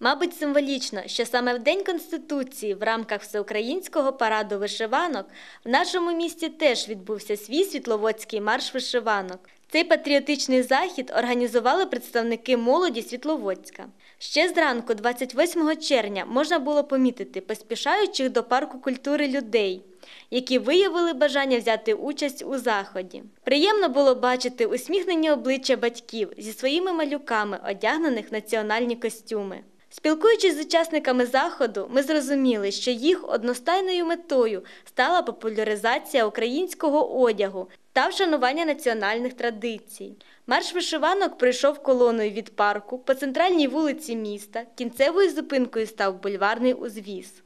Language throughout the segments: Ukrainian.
Мабуть, символічно, що саме в День Конституції в рамках всеукраїнського параду вишиванок в нашому місті теж відбувся свій світловодський марш вишиванок. Цей патріотичний захід організували представники молоді Світловодська. Ще зранку, 28 червня, можна було помітити поспішаючих до парку культури людей, які виявили бажання взяти участь у заході. Приємно було бачити усміхнені обличчя батьків зі своїми малюками, одягнених в національні костюми. Спілкуючись з учасниками заходу, ми зрозуміли, що їх одностайною метою стала популяризація українського одягу та вшанування національних традицій. Марш вишиванок пройшов колоною від парку по центральній вулиці міста. Кінцевою зупинкою став бульварний узвіз.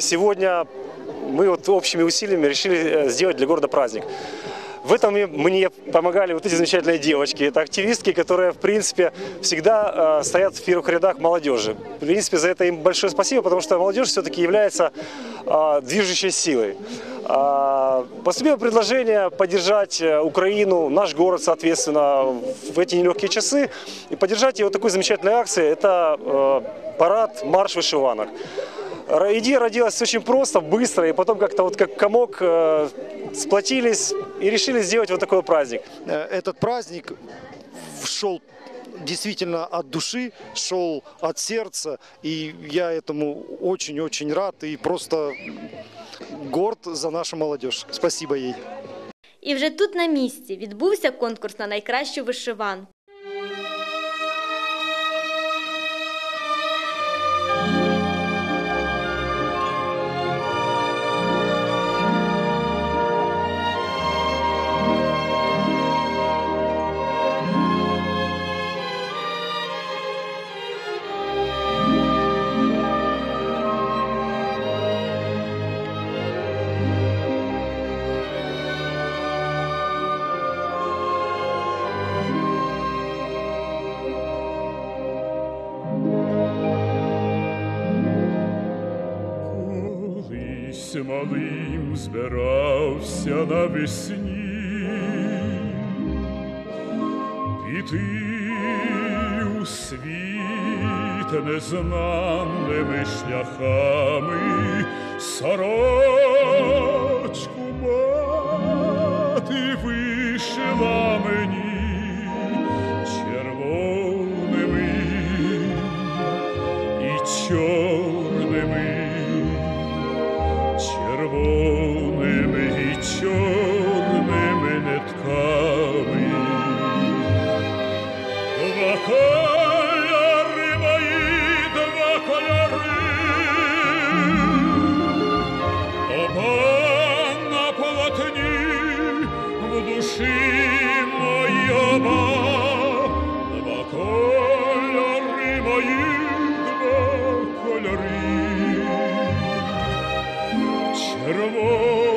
Сегодня мы вот общими усилиями решили э, сделать для города праздник. В этом мне помогали вот эти замечательные девочки. Это активистки, которые, в принципе, всегда э, стоят в первых рядах молодежи. В принципе, за это им большое спасибо, потому что молодежь все-таки является э, движущей силой. А, Поступило предложение поддержать э, Украину, наш город, соответственно, в эти нелегкие часы. И поддержать его такой замечательной акцией – это э, парад «Марш вышиванок» Ра- Идея родилась очень просто, быстро, и потом как-то вот как комок э, сплотились и решили сделать вот такой праздник. Э, этот праздник шел действительно от души, шел от сердца, и я этому очень-очень рад и просто горд за нашу молодежь. Спасибо ей. І вже тут на місці відбувся конкурс на найкращу вишиванку. Колись малим збирався навесні, піти у світ незнаними шляхами, сорочку кольори мої, два кольори, оба на полотні в душі мої оба. Два кольори мої, два кольори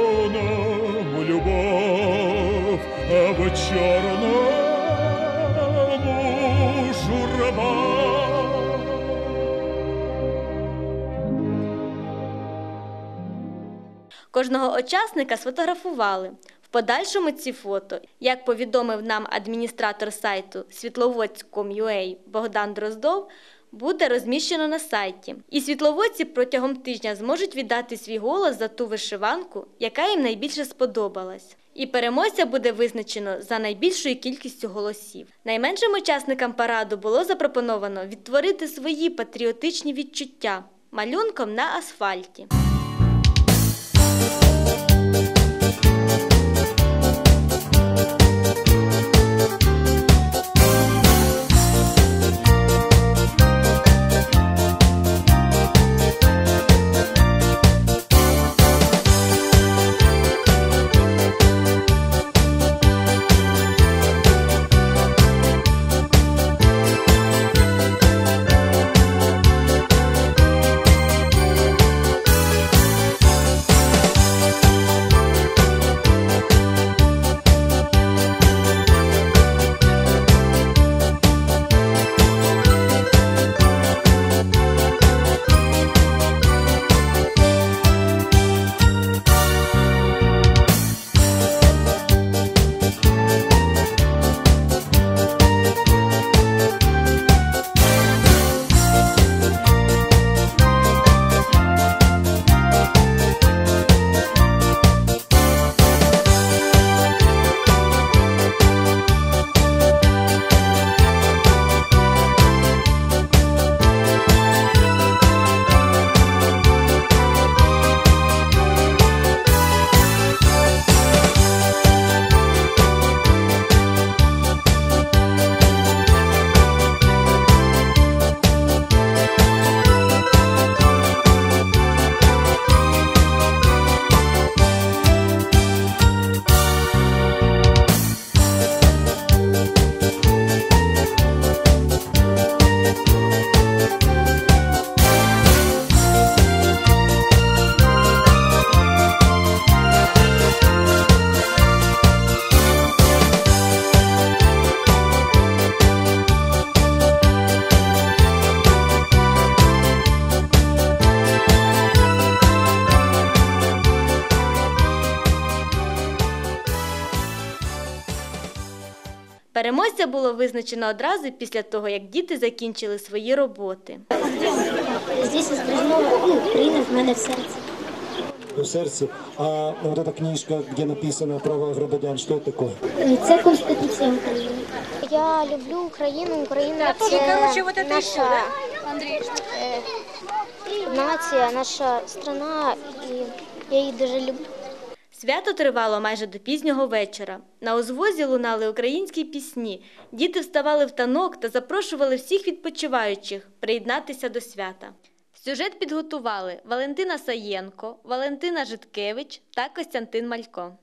червоному любов, а в чорному Кожного учасника сфотографували. В подальшому ці фото, як повідомив нам адміністратор сайту світловодськом.ua Богдан Дроздов, буде розміщено на сайті. І світловодці протягом тижня зможуть віддати свій голос за ту вишиванку, яка їм найбільше сподобалась. І переможця буде визначено за найбільшою кількістю голосів. Найменшим учасникам параду було запропоновано відтворити свої патріотичні відчуття малюнком на асфальті. Переможця було визначено одразу після того, як діти закінчили свої роботи. Здесь изображена ну, в мене в серці. в сердце. А вот эта книжка, где написано о правах громадян, что это такое? Це Конституція України. Я люблю Україну. Україна це наша е, нація, наша страна, і я її дуже люблю. Свято тривало майже до пізнього вечора. На узвозі лунали українські пісні. Діти вставали в танок та запрошували всіх відпочиваючих приєднатися до свята. Сюжет підготували Валентина Саєнко, Валентина Житкевич та Костянтин Малько.